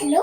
Hello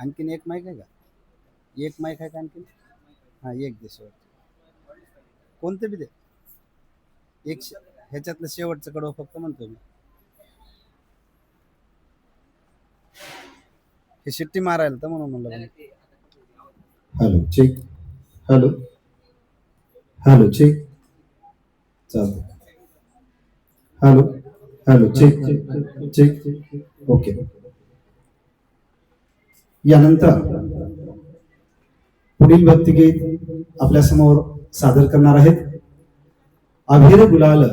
आणखीन एक mic आहे का? एक माईक आहे का आणखीन? हां एक दे शेवट कोणते बी दे. एक शे- ह्याच्यातलं शेवटचं कडवं फक्त म्हणतो मी. हे शिट्टी मारायला तर म्हणून म्हणलं. Hello check hello. Hello check चालतं hello. Hello check check okay यानंतर पुढील भक्तिगीत आपल्यासमोर सादर करणार आहेत. अभिर गुलाल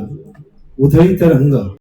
उधळीत रंग.